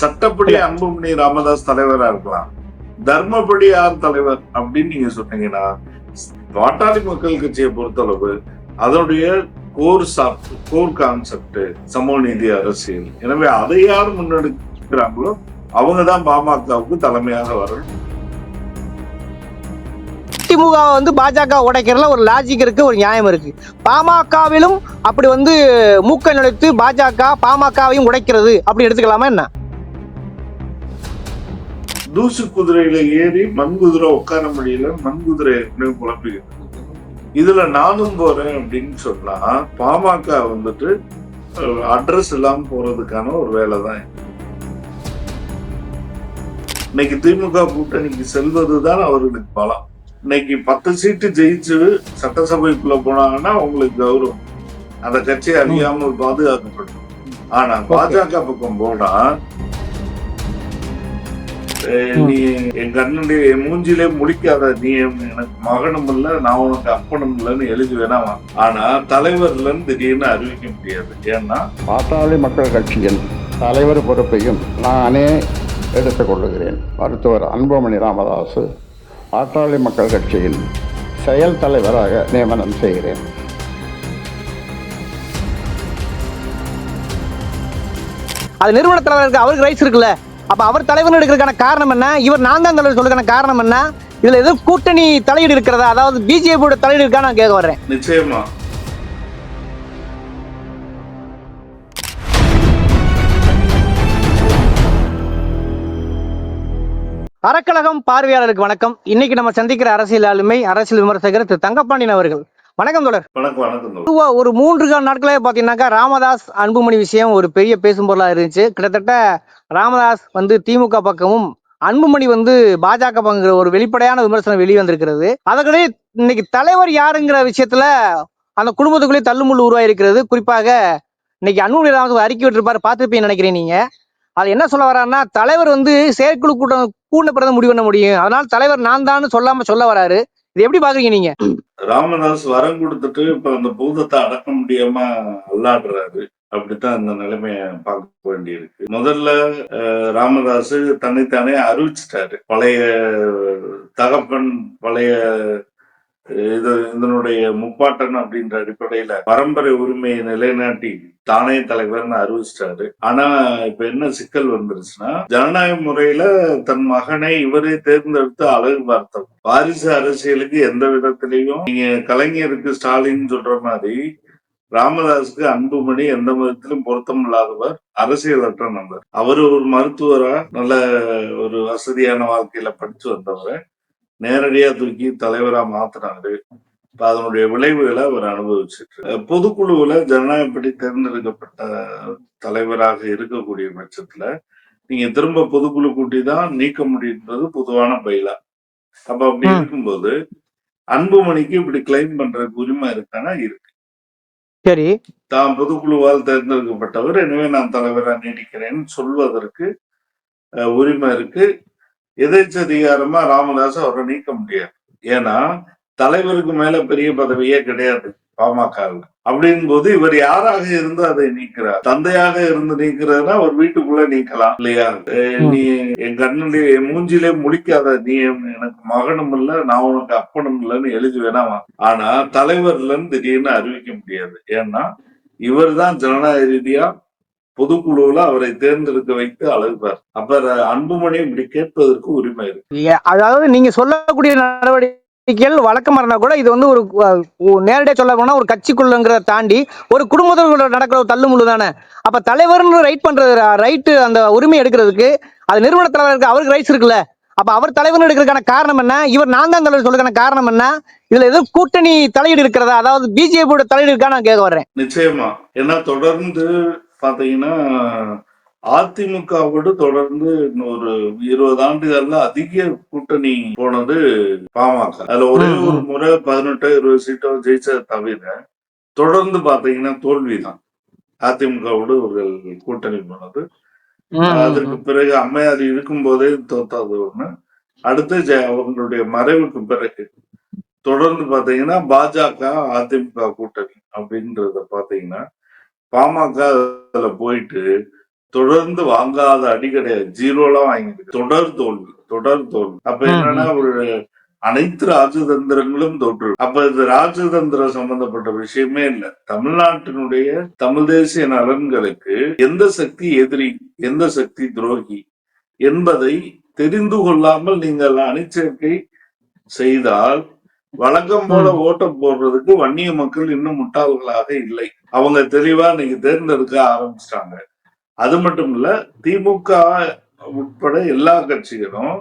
சட்டப்படி அன்புமணி ராமதாஸ் தலைவரா இருக்கலாம். தர்மப்படி யார் தலைவர் அப்படின்னு நீங்க சொன்னீங்கன்னா பாட்டாளி மக்கள் கட்சியை பொறுத்தளவு அதனுடைய கோர் கோர் கான்செப்ட் சமூக நீதி அரசியல். எனவே அதை யார் முன்னெடுக்கிறாங்களோ அவங்க தான் பாமகவுக்கு தலைமையாக வரணும். திமுக வந்து பாஜக உடைக்கிறதுல ஒரு லாஜிக் இருக்கு ஒரு நியாயம் இருக்கு. பாமகவிலும் அப்படி வந்து மூக்க நுழைத்து பாஜக பாமகவையும் உடைக்கிறது அப்படி எடுத்துக்கலாமா என்ன? தூசு குதிரையில ஏறி மண் குதிரை உட்கார முடியல மண் குதிரை ஏற்கனவே குழப்பிக்கிட்டு இதுல நானும் போறேன் அப்படின்னு சொன்னா பாமக வந்துட்டு அட்ரஸ் இல்லாம போறதுக்கான ஒரு வேலை தான். இன்னைக்கு திமுக கூட்டணிக்கு செல்வதுதான் அவர்களுக்கு பலம். இன்னைக்கு பத்து சீட்டு ஜெயிச்சு சட்டசபைக்குள்ள போனாங்கன்னா அவங்களுக்கு கௌரவம். அந்த கட்சி அழியாமல் பாதுகாக்கப்படும். ஆனா பாஜக பக்கம் போனா நீ என் கண்ணுடைய என் மூஞ்சிலே முடிக்காத நீ எனக்கு மகனும் இல்ல நான் உனக்கு அப்பனும் இல்லைன்னு எழுதி வேணாமா ஆனா தலைவர் இல்லைன்னு திடீர்னு அறிவிக்க முடியாது. ஏன்னா பாட்டாளி மக்கள் கட்சியின் தலைவர் பொறுப்பையும் நானே எடுத்துக்கொள்ளுகிறேன் மருத்துவர் அன்புமணி ராமதாஸ் பாட்டாளி மக்கள் கட்சியின் செயல் தலைவராக நியமனம் செய்கிறேன். அது நிறுவன தலைவருக்கு அவருக்கு ரைட்ஸ் இருக்குல்ல? அப்ப அவர் தலைவர் எடுக்கிறதுக்கான காரணம் என்ன? இவர் நான் தான் தலைவர் சொல்றதுக்கான காரணம் என்ன? இதுல ஏதோ கூட்டணி தலையீடு இருக்கிறதா? அதாவது பிஜேபியோட தலையீடு இருக்கா? நான் கேட்க வர்றேன். நிச்சயமா. அறக்கழகம் பார்வையாளருக்கு வணக்கம். இன்னைக்கு நம்ம சந்திக்கிற அரசியல் ஆளுமை அரசியல் விமர்சகர் திரு தங்கப்பாண்டியன் அவர்கள். வணக்கம் தொடர் வணக்கம் வணக்கம். பொதுவா ஒரு மூன்று கால நாட்களே பாத்தீங்கன்னாக்கா ராமதாஸ் அன்புமணி விஷயம் ஒரு பெரிய பேசும் பொருளா இருந்துச்சு. கிட்டத்தட்ட ராமதாஸ் வந்து திமுக பக்கமும் அன்புமணி வந்து பாஜக பங்குற ஒரு வெளிப்படையான விமர்சனம் வெளியே வந்திருக்கிறது அதற்கிடையே இன்னைக்கு தலைவர் யாருங்கிற விஷயத்துல அந்த குடும்பத்துக்குள்ளே தள்ளுமுள்ளு உருவாயிருக்கிறது. குறிப்பாக இன்னைக்கு அன்புமணி ராமதாஸ் அறிக்கை விட்டிருப்பாரு. பார்த்துருப்பீங்கன்னு நினைக்கிறேன் நீங்க. அது என்ன சொல்ல வர்றாருன்னா தலைவர் வந்து செயற்குழு கூட்டம் கூண்ட பிறகு முடிவு பண்ண முடியும். அதனால தலைவர் நான் தான் சொல்லாம சொல்ல வராரு. இது எப்படி பாக்குறீங்க நீங்க? ராமதாஸ் வரம் கொடுத்துட்டு இப்ப அந்த பூதத்தை அடக்க முடியாம அல்லாடுறாரு. அப்படித்தான் இந்த நிலைமைய பார்க்க வேண்டியிருக்கு. முதல்ல அஹ், ராமதாஸ் தன்னைத்தானே அறிவிச்சிட்டாரு. பழைய தகப்பன் பழைய இது இதனுடைய முப்பாட்டன் அப்படின்ற அடிப்படையில பரம்பரை உரிமையை நிலைநாட்டி தானே தலைவர்னு அறிவிச்சிட்டாரு. ஆனா இப்ப என்ன சிக்கல் வந்துருச்சுன்னா ஜனநாயக முறையில தன் மகனை இவரே தேர்ந்தெடுத்து அழகு பார்த்தவர் வாரிசு அரசியலுக்கு எந்த விதத்திலையும் நீங்க கலைஞருக்கு ஸ்டாலின் சொல்ற மாதிரி ராமதாஸுக்கு அன்புமணி எந்த விதத்திலும் பொருத்தம் இல்லாதவர் அரசியலற்ற நபர். அவரு ஒரு மருத்துவரா நல்ல ஒரு வசதியான வாழ்க்கையில படிச்சு வந்தவரை. நேரடியா தூக்கி தலைவரா மாத்தினாரு இப்ப அதனுடைய விளைவுகளை அவர் அனுபவிச்சிட்டு பொதுக்குழுவுல ஜனநாயகப்படி தேர்ந்தெடுக்கப்பட்ட தலைவராக இருக்கக்கூடிய பட்சத்துல நீங்க திரும்ப பொதுக்குழு கூட்டி தான் நீக்க முடியுன்றது பொதுவான பயிலா. அப்ப அப்படி. இருக்கும்போது அன்புமணிக்கு இப்படி கிளைம் பண்றதுக்கு உரிமை இருக்கானா? இருக்கு. சரி. தான் பொதுக்குழுவால் தேர்ந்தெடுக்கப்பட்டவர். எனவே நான் தலைவரா நீடிக்கிறேன்னு சொல்வதற்கு உரிமை இருக்கு. எதேச்சதிகாரமா ராமதாஸ் அவரை நீக்க முடியாது. ஏன்னா தலைவருக்கு மேல பெரிய பதவியே கிடையாது பாமக அப்படின் போது இவர் யாராக இருந்து அதை நீக்கிறார்? தந்தையாக இருந்து நீக்கிறதுனா ஒரு வீட்டுக்குள்ள நீக்கலாம் இல்லையா? நீ என் கண்ணுடைய என் மூஞ்சிலே முழிக்காத நீ எனக்கு மகனும் இல்ல நான் உனக்கு அப்பனும் இல்லைன்னு எழுதி வேணாமா ஆனா தலைவர் இல்லைன்னு திடீர்னு அறிவிக்க முடியாது. ஏன்னா இவர் தான் ஜனநாயக ரீதியா பொதுக்குழுவுல அவரை தேர்ந்தெடுக்க வைத்து அழைப்பார் அப்ப அன்புமணி இப்படி கேட்பதற்கு உரிமை இருக்கு. அதாவது நீங்க சொல்லக்கூடிய நடவடிக்கைகள் வழக்கமா இருந்தா கூட இது வந்து ஒரு அஹ், ஒ- நேரடியா சொல்ல போனா ஒரு கட்சிக்குள்ளங்கிறத தாண்டி ஒரு குடும்பத்தோட நடக்கிற ஒரு தள்ளுமுள்ளு தானே. அப்ப தலைவர்னு ரைட் பண்றது ரைட்டு அந்த உரிமை எடுக்கிறதுக்கு அது நிறுவன தலைவருக்கு அவருக்கு ரைட்ஸ் இருக்குல்ல. அப்ப அவர் தலைவர் எடுக்கிறதுக்கான காரணம் என்ன? இவர் நான் தான் தலைவர் சொல்றதுக்கான காரணம் என்ன? இதுல ஏதோ கூட்டணி தலையீடு இருக்கிறதா? அதாவது பிஜேபியோட தலையீடு இருக்கா நான் கேட்க வர்றேன். நிச்சயமா. ஏன்னா தொடர்ந்து பாத்தீங்கன்னா அதிமுகவோடு தொடர்ந்து இன்னொரு இருபது ஆண்டுகள்ல அதிக கூட்டணி போனது பாமக. அதுல ஒரே. ஒரு முறை பதினெட்டோ இருபது சீட்டோ ஜெயிச்சதை தவிர தொடர்ந்து பாத்தீங்கன்னா தோல்விதான். அதிமுகவோடு இவர்கள் கூட்டணி போனது. அதற்கு பிறகு அம்மையார் இருக்கும் போதே தோத்தது ஒண்ணு. அடுத்து அவங்களுடைய மறைவுக்கு பிறகு தொடர்ந்து பாத்தீங்கன்னா பாஜக அதிமுக கூட்டணி அப்படின்றத பாத்தீங்கன்னா பாமக அதுல போயிட்டு தொடர்ந்து வாங்காத அடி கிடையாது. ஜீரோலாம் வாங்கிட்டு தொடர் தோல்வி தொடர் தோல்வி. அப்ப என்னன்னா ஒரு அனைத்து ராஜதந்திரங்களும் தோற்று அப்ப இது ராஜதந்திரம் சம்பந்தப்பட்ட விஷயமே இல்ல. தமிழ்நாட்டினுடைய தமிழ் தேசிய நலன்களுக்கு எந்த சக்தி எதிரி எந்த சக்தி துரோகி என்பதை தெரிந்து கொள்ளாமல் நீங்கள் அணிச்சேர்க்கை செய்தால் வழக்கம் போல ஓட்டம் போடுறதுக்கு வன்னிய மக்கள் இன்னும் முட்டாள்களாக இல்லை. அவங்க தெளிவா இன்னைக்கு தேர்ந்தெடுக்க ஆரம்பிச்சிட்டாங்க. அது மட்டும் இல்ல திமுக உட்பட எல்லா கட்சிகளும்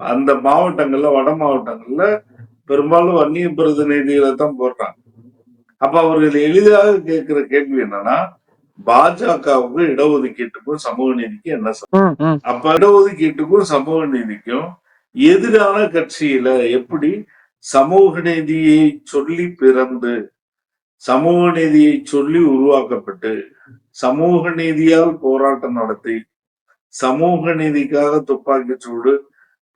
அந்த மாவட்டங்கள்ல வட மாவட்டங்கள்ல பெரும்பாலும் வன்னிய பிரதிநிதிகளை தான் போடுறாங்க. அப்ப அவர்கள் எளிதாக கேட்கிற கேள்வி என்னன்னா பாஜகவுக்கு இடஒதுக்கீட்டுக்கும் சமூக நீதிக்கும் என்ன. அப்ப இடஒதுக்கீட்டுக்கும் சமூக நீதிக்கும் எதிரான கட்சியில எப்படி சமூக நீதியை சொல்லி பிறந்து சமூக நீதியை சொல்லி உருவாக்கப்பட்டு சமூக நீதியால் போராட்டம் நடத்தி சமூக நீதிக்காக துப்பாக்கி சூடு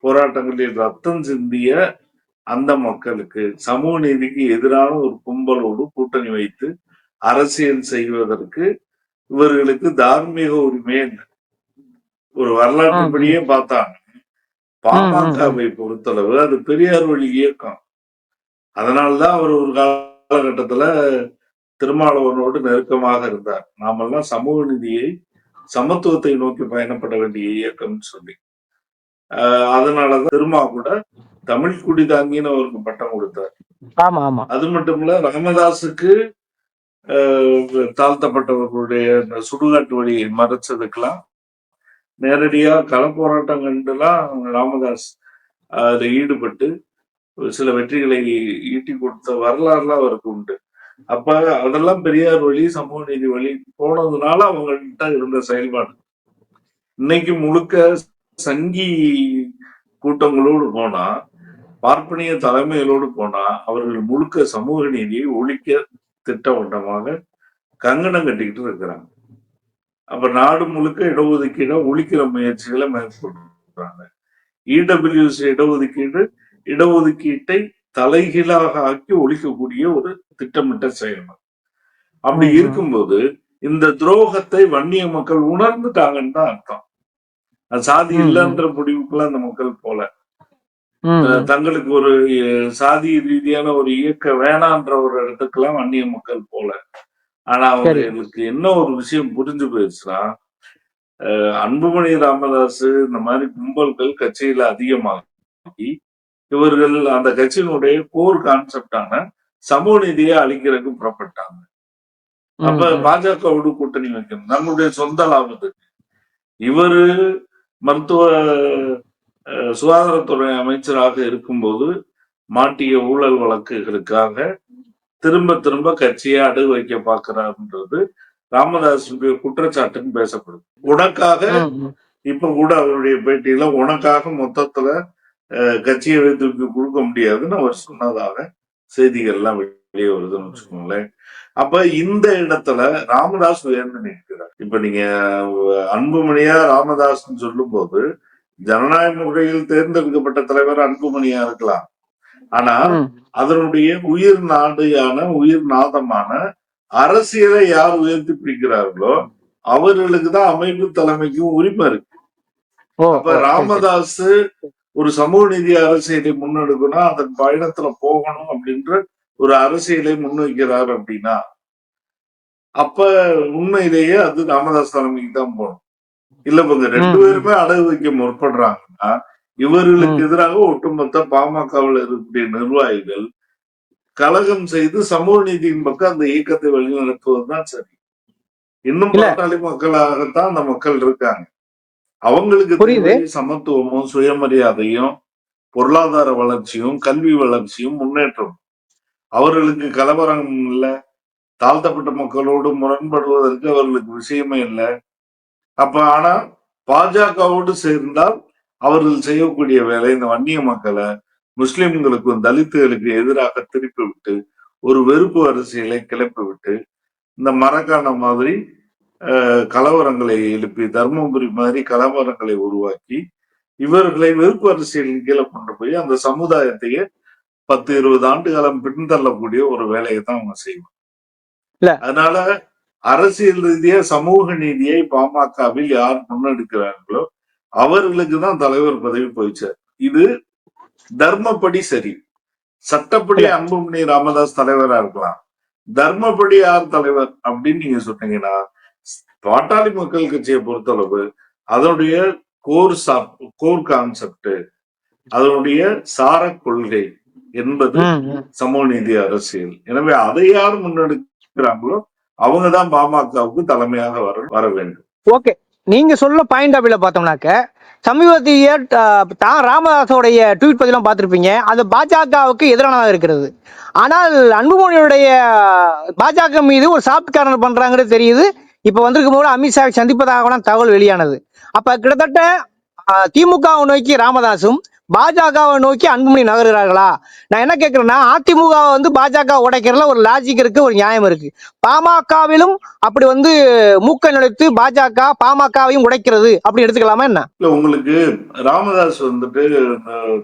போராட்டங்களில் ரத்தம் சிந்திய அந்த மக்களுக்கு சமூக நீதிக்கு எதிரான ஒரு கும்பலோடு கூட்டணி வைத்து அரசியல் செய்வதற்கு இவர்களுக்கு தார்மீக உரிமை ஒரு வரலாற்றுப்படியே பார்த்தாங்க. பாமகவை பொறுத்தளவு அது பெரியார் வழி இயக்கம். அதனால்தான் அவர் ஒரு காலகட்டத்துல திருமாவளவனோடு நெருக்கமாக இருந்தார். நாமெல்லாம் சமூக நீதியை சமத்துவத்தை நோக்கி பயணப்பட வேண்டிய இயக்கம்னு சொல்லி. அதனாலதான் திருமா கூட தமிழ் குடிதாங்கின்னு அவருக்கு பட்டம் கொடுத்தார். ஆமா ஆமா. அது மட்டும் இல்ல ராமதாஸுக்கு ஆஹ் தாழ்த்தப்பட்டவர்களுடைய சுடுகாட்டு வழியை மறைச்சதுக்கெல்லாம் நேரடியாக கள போராட்டம் கண்டுலாம் ராமதாஸ் அதில் ஈடுபட்டு சில வெற்றிகளை ஈட்டி கொடுத்த வரலாறுலாம் அவருக்கு உண்டு. அப்ப அதெல்லாம் பெரியார் வழி சமூக நீதி வழி போனதுனால அவங்கள்ட்ட இருந்த செயல்பாடு. இன்னைக்கு முழுக்க சங்கி கூட்டங்களோடு போனா பார்ப்பனிய தலைமைகளோடு போனா அவர்கள் முழுக்க சமூக நீதியை ஒழிக்க திட்டவட்டமாக கங்கணம் கட்டிக்கிட்டு இருக்கிறாங்க. அப்ப நாடு முழுக்க இடஒதுக்கீடை ஒழிக்கிற முயற்சிகளை மேற்கொள்றாங்க இடபிள்யூசி இடஒதுக்கீடு இடஒதுக்கீட்டை தலைகீழாக ஆக்கி ஒழிக்கக்கூடிய ஒரு திட்டமிட்ட செயல்பாடு அப்படி. இருக்கும்போது இந்த துரோகத்தை வன்னிய மக்கள் உணர்ந்துட்டாங்கன்னு தான் அர்த்தம் சாதி. இல்லைன்ற முடிவுக்குள்ள அந்த மக்கள் போல. தங்களுக்கு ஒரு சாதி ரீதியான ஒரு இயக்க வேணான்ற ஒரு இடத்துக்கெல்லாம் வன்னிய மக்கள் போல ஆனா சரி. அவங்களுக்கு என்ன ஒரு விஷயம் புரிஞ்சு போயிடுச்சுன்னா அன்புமணி ராமதாஸ் இந்த மாதிரி கும்பல்கள் கட்சியில அதிகமாகி இவர்கள் அந்த கட்சியினுடைய கோர் கான்செப்டான சமூக நீதியை அழிக்கிறதுக்கு புறப்பட்டாங்க அப்ப. பாஜகவோடு கூட்டணி வைக்கணும் நம்மளுடைய சொந்த லாபத்துக்கு இவரு மருத்துவ சுகாதாரத்துறை அமைச்சராக இருக்கும்போது மாட்டிய ஊழல் வழக்குகளுக்காக திரும்ப திரும்ப கட்சியை அடகு வைக்க பார்க்கிறாருன்றது ராமதாஸுடைய குற்றச்சாட்டுன்னு பேசப்படுது. உனக்காக. இப்ப கூட அவருடைய பேட்டியில உனக்காக மொத்தத்துல கட்சியை தூக்கி கொடுக்க முடியாதுன்னு அவர் சொன்னதாக செய்திகள்லாம் வெளியே வருதுன்னு வச்சுக்கோங்களேன். அப்ப இந்த இடத்துல ராமதாஸ் உயர்ந்து நிற்கிறார் இப்ப நீங்க அன்புமணியா ராமதாஸ்ன்னு சொல்லும் போது ஜனநாயக முறையில் தேர்ந்தெடுக்கப்பட்ட தலைவர் அன்புமணியா இருக்கலாம். ஆனா. அதனுடைய உயிர் நாடியான உயிர் நாதமான அரசியலை யார் உயர்த்தி பிடிக்கிறார்களோ அவர்களுக்கு தான் அமைப்பு தலைமைக்கும் உரிமை இருக்கு அப்ப. ராமதாஸ் ஒரு சமூக நீதி அரசியலை முன்னெடுக்கணும் அதன் பயணத்துல போகணும் அப்படின்ற ஒரு அரசியலை முன்வைக்கிறார் அப்படின்னா அப்ப உண்மையிலேயே அது ராமதாஸ் தலைமைக்கு தான் போகணும் இல்ல இவங்க ரெண்டு. பேருமே அடகு வைக்க முற்படுறாங்கன்னா இவர்களுக்கு எதிராக ஒட்டுமொத்த பாமகவில் இருக்கக்கூடிய நிர்வாகிகள் கலகம் செய்து சமூக நீதியின் பக்கம் அந்த இயக்கத்தை வழிநடத்துவதுதான் சரி. இன்னும். பாட்டாளி மக்களாகத்தான் அந்த மக்கள் இருக்காங்க. அவங்களுக்கு சமத்துவமும் சுயமரியாதையும் பொருளாதார வளர்ச்சியும் கல்வி வளர்ச்சியும் முன்னேற்றம். அவர்களுக்கு கலவரம் இல்ல. தாழ்த்தப்பட்ட மக்களோடு முரண்படுவதற்கு அவர்களுக்கு விஷயமே இல்லை. அப்ப ஆனா பாஜகவோடு சேர்ந்தால் அவர்கள் செய்யக்கூடிய வேலை இந்த வன்னிய மக்களை முஸ்லிம்களுக்கும் தலித்துகளுக்கு எதிராக திருப்பி விட்டு ஒரு வெறுப்பு அரசியலை கிளப்பி விட்டு இந்த மரக்கான மாதிரி கலவரங்களை எழுப்பி தர்மபுரி மாதிரி கலவரங்களை உருவாக்கி இவர்களை வெறுப்பு அரசியலின் கீழே கொண்டு போய் அந்த சமுதாயத்தையே பத்து இருபது ஆண்டு காலம் பின்தள்ளக்கூடிய ஒரு வேலையை தான் அவங்க செய்வாங்க இல்ல. அதனால அரசியல் ரீதியா சமூக நீதியை பாமகவில் யார் முன்னெடுக்கிறார்களோ அவர்களுக்கு தான் தலைவர் பதவி போயிச்சு இது தர்மப்படி சரி. சட்டப்படி. அன்புமணி ராமதாஸ் தலைவரா இருக்கலாம். தர்மப்படி யார் தலைவர் அப்படின்னு நீங்க சொன்னீங்கன்னா பாட்டாளி மக்கள் கட்சியை பொறுத்தளவு அதனுடைய கோர் கோர் கான்செப்ட் அதனுடைய சார கொள்கை என்பது. சமூக நீதி அரசியல். எனவே அதை யார் முன்னெடுக்கிறாங்களோ அவங்க தான் பாமகவுக்கு தலைமையாக வர வர வேண்டும். ஓகே. நீங்க சொல்ல பாயிண்ட் ஆஃப் பார்த்தோம்னாக்க சமீபத்திய தான் ராமதாஸோடைய ட்வீட் பதிலாம் பார்த்துருப்பீங்க. அது பாஜகவுக்கு எதிரானதாக இருக்கிறது. ஆனால் அன்புமணியுடைய பாஜக மீது ஒரு சாஃப்ட் கார்னர் பண்றாங்கிறது தெரியுது. இப்போ வந்திருக்கும் போது அமித்ஷாவை சந்திப்பதாக தகவல் வெளியானது. அப்ப கிட்டத்தட்ட திமுக நோக்கி ராமதாஸும் பாஜகவை நோக்கி அன்புமணி நகர்கிறார்களா? நான் என்ன கேட்கிறேன்னா அதிமுக வந்து பாஜக உடைக்கிறதுல ஒரு லாஜிக் இருக்கு ஒரு நியாயம் இருக்கு. பாமகவிலும் அப்படி வந்து மூக்க நுழைத்து பாஜக பாமகவையும் உடைக்கிறது அப்படி எடுத்துக்கலாமா என்ன? இல்ல உங்களுக்கு ராமதாஸ் வந்துட்டு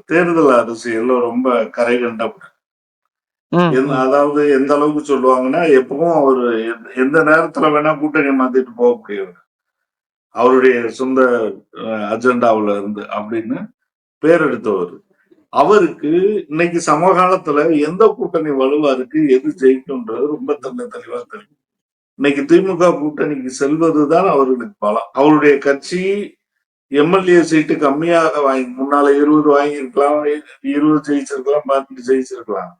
தேர்தல் அரசியல்ல ரொம்ப கரை கண்டவர் அதாவது எந்த அளவுக்கு சொல்லுவாங்கன்னா எப்பவும் அவர் எந்த- எந்த நேரத்துல வேணா கூட்டணி மாத்திட்டு போக முடியும் அவருடைய சொந்த அஜெண்டாவுல இருந்து அப்படின்னு பேர் எடுத்தவர் அவருக்கு இன்னைக்கு சமகாலத்துல எந்த கூட்டணி வலுவா இருக்கு எது ஜெயிக்கும்ன்றது ரொம்ப தன்னை தெளிவா தெரியும். இன்னைக்கு திமுக கூட்டணிக்கு செல்வதுதான் அவர்களுக்கு பலம். அவருடைய கட்சி எம்எல்ஏ சீட்டு கம்மியாக வாங்கி முன்னால இருபது வாங்கியிருக்கலாம் இருபது ஜெயிச்சிருக்கலாம் பதினெட்டு ஜெயிச்சிருக்கலாம்.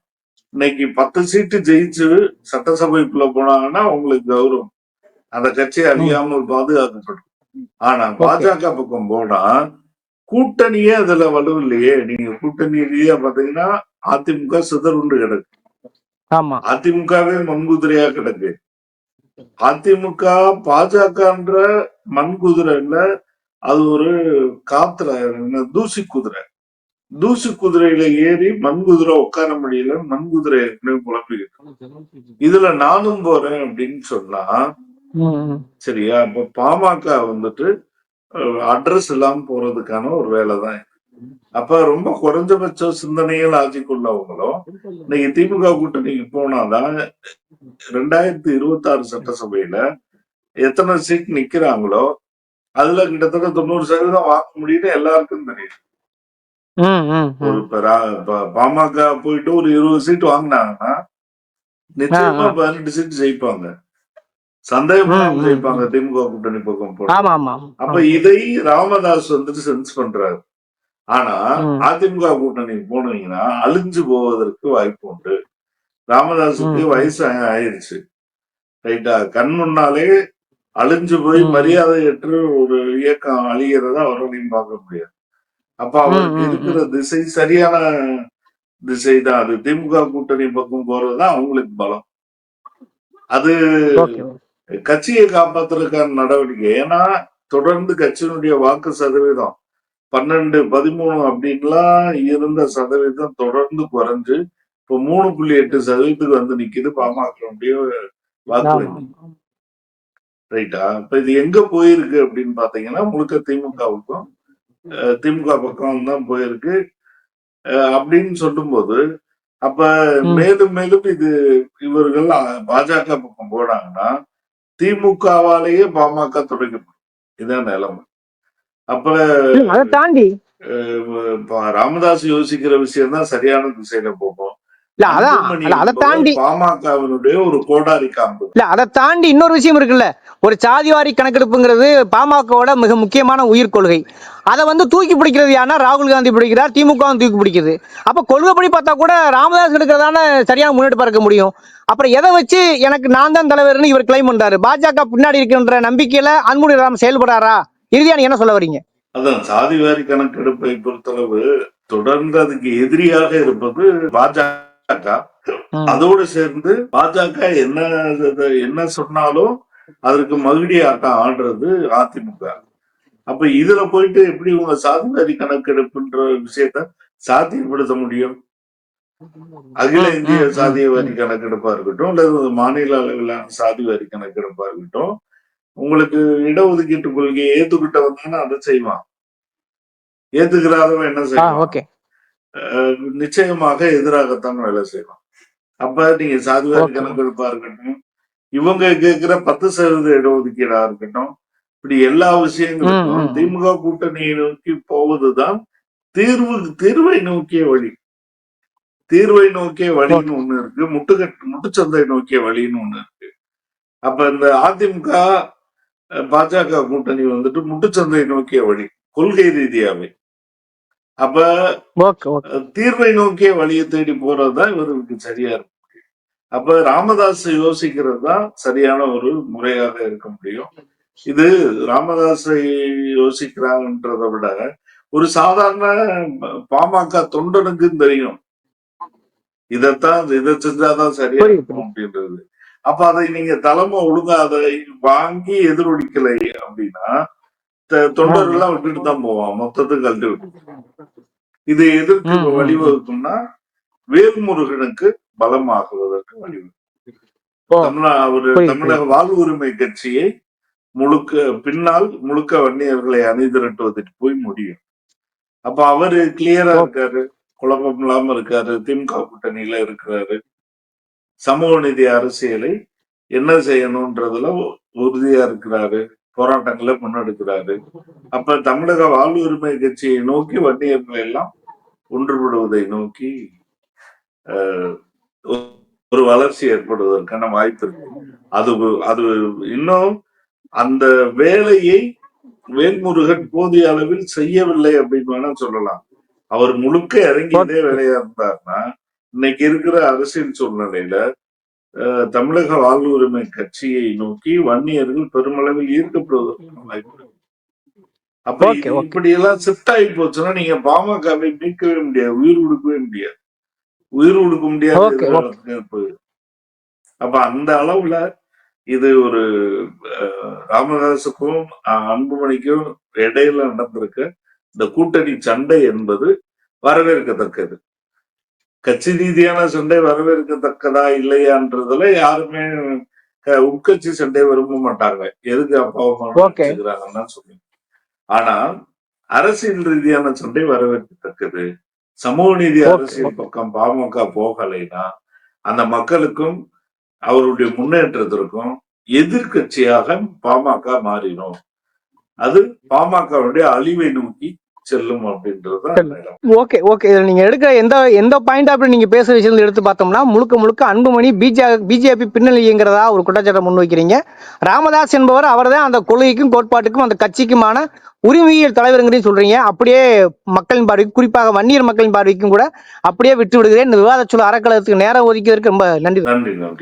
இன்னைக்கு பத்து சீட்டு ஜெயிச்சு சட்டசபைக்குள்ள போனாங்கன்னா உங்களுக்கு கௌரவம். அந்த கட்சி அழியாமல் பாதுகாக்கப்படும். ஆனா பாஜக பக்கம் போனா கூட்டணியே அதுல வலுவில்லையே நீங்க கூட்டணியிலேயே பாத்தீங்கன்னா அதிமுக சிதறுண்டு கிடக்கு. ஆமா. அதிமுகவே மண்குதிரையா கிடக்கு. அதிமுக பாஜகன்ற மண்குதிரை இல்ல அது ஒரு காத்துல தூசி குதிரை. தூசி குதிரையில ஏறி மண்குதிரை உட்கார முடியல மண்குதிரை ஏற்கனவே குழப்பிக்கிட்டு. இதுல நானும் போறேன் அப்படின்னு சொன்னா. சரியா? இப்ப பாமக வந்துட்டு அட்ரஸ் இல்லாம போறதுக்கான ஒரு வேலை தான். அப்ப ரொம்ப குறைஞ்சபட்ச சிந்தனையில் ஆட்சிக்குள்ளவங்களும் இன்னைக்கு திமுக கூட்டணிக்கு போனாதான் ரெண்டாயிரத்தி இருபத்தி ஆறு சட்டசபையில எத்தனை சீட் நிக்கிறாங்களோ அதுல கிட்டத்தட்ட தொண்ணூறு சதவீதம் வாங்க முடியும்னு எல்லாருக்கும் தெரியும் ஒரு பாமக போயிட்டு ஒரு இருபது சீட் வாங்கினாங்கன்னா நிச்சயமா. பதினெட்டு சீட் ஜெயிப்பாங்க சந்தேகமா ஜெயிப்பாங்க திமுக கூட்டணி பக்கம் அப்ப இதை ராமதாஸ் வந்துட்டு சென்ஸ் பண்றாரு. ஆனா. அதிமுக கூட்டணி போனீங்கன்னா அழிஞ்சு போவதற்கு வாய்ப்பு உண்டு. ராமதாஸுக்கு. வயசு ஆ- ஆயிருச்சு. ரைட்டா கண் முன்னாலே அழிஞ்சு போய் ம். மரியாதையற்று ஒரு இயக்கம் அழிகிறத அவராலையும் பார்க்க முடியாது. அப்ப அவருக்கு இருக்கிற திசை சரியான திசை தான். அது திமுக கூட்டணி பக்கம் போறதுதான் அவங்களுக்கு பலம். அது கட்சியை காப்பாத்துறதுக்கான நடவடிக்கை. ஏன்னா தொடர்ந்து கட்சியினுடைய வாக்கு சதவீதம் பன்னெண்டு பதிமூணு அப்படின்லாம் இருந்த சதவீதம் தொடர்ந்து குறைஞ்சு இப்போ மூணு புள்ளி எட்டு சதவீதத்துக்கு வந்து நிக்குது பாமகனுடைய வாக்கு ரைட்டா இப்ப இது எங்க போயிருக்கு அப்படின்னு பாத்தீங்கன்னா முழுக்க திமுகவுக்கும் திமுக பக்கம் தான் போயிருக்கு. அப்படின்னு சொல்லும்போது அப்ப. மேலும் மேலும் இது இவர்கள் பாஜக பக்கம் போனாங்கன்னா திமுகவாலேயே பாமக துடைக்கப்படும். இதான் நிலைமை. அப்ப தாண்டி. ராமதாஸ் யோசிக்கிற விஷயம் தான் சரியான திசையில போகும். இல்ல அதான் அதை தாண்டி பாமகவினுடைய ஒரு கோடாரி காம்பு இல்ல அதை தாண்டி இன்னொரு விஷயம் இருக்குல்ல. ஒரு சாதிவாரி கணக்கெடுப்புங்கிறது பாமகவோட மிக முக்கியமான உயிர் கொள்கை. அதை வந்து தூக்கி பிடிக்கிறது யாருன்னா ராகுல் காந்தி பிடிக்கிறார் திமுக வும் தூக்கி பிடிக்குது. அப்ப கொள்கைப்படி பார்த்தா கூட ராமதாஸ் எடுக்கிறதான சரியான முன்னெடுப்பா இருக்க முடியும். அப்புறம் எதை வச்சு எனக்கு நான் தான் தலைவர்னு இவர் கிளைம் பண்றாரு? பாஜக பின்னாடி இருக்கின்ற நம்பிக்கையில அன்புமணி ராம் செயல்படாரா இறுதியா நீங்க என்ன சொல்ல வரீங்க? அதான் சாதிவாரி கணக்கெடுப்பை பொறுத்தளவு தொடர்ந்து அதுக்கு எதிரியாக இருப்பது பாஜக. அதோடு சேர்ந்து பாஜக என்ன என்ன சொன்னாலும் அதற்கு மகிடி ஆட்டம் ஆடுறது அதிமுக. அப்ப இதுல போயிட்டு எப்படி உங்க சாதிவாரி கணக்கெடுப்புன்ற விஷயத்த சாத்தியப்படுத்த முடியும்? அகில இந்திய ம், ம், சாதிய வரி ம். கணக்கெடுப்பா இருக்கட்டும் அல்லது மாநில அளவிலான சாதி வரி கணக்கெடுப்பா இருக்கட்டும் உங்களுக்கு இடஒதுக்கீட்டு கொள்கையை ஏத்துக்கிட்ட வந்தாங்கன்னா அதை செய்வான். ஏத்துக்கிறாதவன் என்ன செய்வான்? நிச்சயமாக எதிராகத்தான் வேலை செய்வான் அப்ப நீங்க சாதிவாரி. கணக்கெடுப்பா இருக்கட்டும் இவங்க கேட்கிற பத்து சதவீத இடஒதுக்கீடா இருக்கட்டும் இப்படி எல்லா விஷயங்களுக்கும். திமுக கூட்டணியை நோக்கி போவதுதான் தீர்வு தீர்வை நோக்கிய வழி தீர்வை நோக்கிய வழின்னு ஒண்ணு இருக்கு முட்டுக்கட்டு முட்டுச்சந்தை நோக்கிய வழின்னு ஒண்ணு இருக்கு அப்ப இந்த அதிமுக பாஜக கூட்டணி வந்துட்டு முட்டுச்சந்தை நோக்கிய வழி கொள்கை ரீதியாவே அப்ப தீர்வை நோக்கிய வழியை தேடி போறதுதான் இவருக்கு சரியா இருக்கும். அப்ப ராமதாஸ் யோசிக்கிறது தான் சரியான ஒரு முறையாக இருக்க முடியும். இது ராமதாஸை யோசிக்கிறாங்கன்றதை விட ஒரு சாதாரண பாமக தொண்டனுக்கும் தெரியும். இதைத்தான் இதை செஞ்சாதான் சரியா இருக்கும் அப்படின்றது. அப்ப அதை நீங்க தலைமை ஒழுங்கா அதை வாங்கி எதிரொலிக்கலை அப்படின்னா தொண்டர்கள்லாம் விட்டுட்டு தான் போவான் மொத்தத்துக்கு கழட்டி விட்டு. இது ம். வழிவகுக்கும்னா வேல்முருகனுக்கு பலமாகுவதற்கு வழிவகுக்கும். ஓ, தமிழா புரியுது, தமிழக வாழ்வு உரிமை கட்சியை முழுக்க பின்னால் முழுக்க வன்னியர்களை அணிதிரட்டுவதற்கு போய் முடியும். அப்ப அவரு கிளியரா. இருக்காரு. குழப்பம் இல்லாம இருக்காரு. திமுக கூட்டணியில இருக்கிறாரு. சமூக நீதி அரசியலை என்ன செய்யணும்ன்றதுல உறுதியா இருக்கிறாரு. போராட்டங்களை முன்னெடுக்கிறாரு. அப்ப தமிழக வாழ்வு உரிமை கட்சியை நோக்கி வன்னியர்கள் எல்லாம் ஒன்றுபடுவதை நோக்கி ஒரு வளர்ச்சி ஏற்படுவதற்கான வாய்ப்பு இருக்கு. அது அது இன்னும் அந்த வேலையை வேல்முருகன் போதிய அளவில் செய்யவில்லை அப்படின்னு வேணா சொல்லலாம். அவர் முழுக்க இறங்கியதே வேலையா இருந்தாருன்னா இன்னைக்கு இருக்கிற அரசியல் சூழ்நிலையில தமிழக வாழ்வு உரிமை கட்சியை நோக்கி வன்னியர்கள் பெருமளவில் ஈர்க்கப்படுவதற்கான வாய்ப்பு அப்ப. இப்படி எல்லாம் ஷிஃப்ட் ஆகி போச்சுன்னா நீங்க பாமகவை மீட்கவே முடியாது உயிர் கொடுக்கவே முடியாது. உயிர் கொடுக்க முடியாது அப்ப அந்த அளவுல இது ஒரு அஹ், அன்புமணிக்கும் இடையில நடந்திருக்க இந்த கூட்டணி சண்டை என்பது வரவேற்கத்தக்கது. கட்சி ரீதியான சண்டை வரவேற்கத்தக்கதா இல்லையான்றதுல யாருமே உட்கட்சி சண்டை விரும்ப மாட்டாங்க எதுக்கு அப்பாவும் Okay. வச்சுக்கிறாங்கன்னா சொல்லி ஆனா அரசியல் ரீதியான சண்டை வரவேற்கத்தக்கது சமூக நீதி அரசியல். பக்கம் பாமக போகலைன்னா அந்த மக்களுக்கும் அவருடைய முன்னேற்றத்திற்கும் எதிர்க்கட்சியாக பாமக மாறிடும் அது பாமகவுடைய அழிவை நோக்கி செல்லும். நிலம். Okay okay. இதில் நீங்கள் எடுக்கிற எந்த எந்த பாயிண்ட் அப்படி நீங்கள் பேசுகிற விஷயத்தில் எடுத்து பார்த்தோம்னா முழுக்க முழுக்க அன்புமணி பிஜே பிஜேபி பின்னணி இயங்குறதா ஒரு குற்றச்சாட்டை முன்வைக்கிறீங்க. ராமதாஸ் என்பவர் அவர்தான் அந்த கொள்கைக்கும் கோட்பாட்டுக்கும் அந்த கட்சிக்குமான உரிமையியல் தலைவருங்கிறதையும் சொல்றீங்க. அப்படியே மக்களின் பார்வைக்கு குறிப்பாக வன்னியர் மக்களின் பார்வைக்கும் கூட அப்படியே விட்டு விடுகிறேன் இந்த விவாதச் சொல்ல அறக்கலத்துக்கு நேரம் ஒதுக்கியதற்கு ரொம்ப நன்றி. நன்றி நன்றி.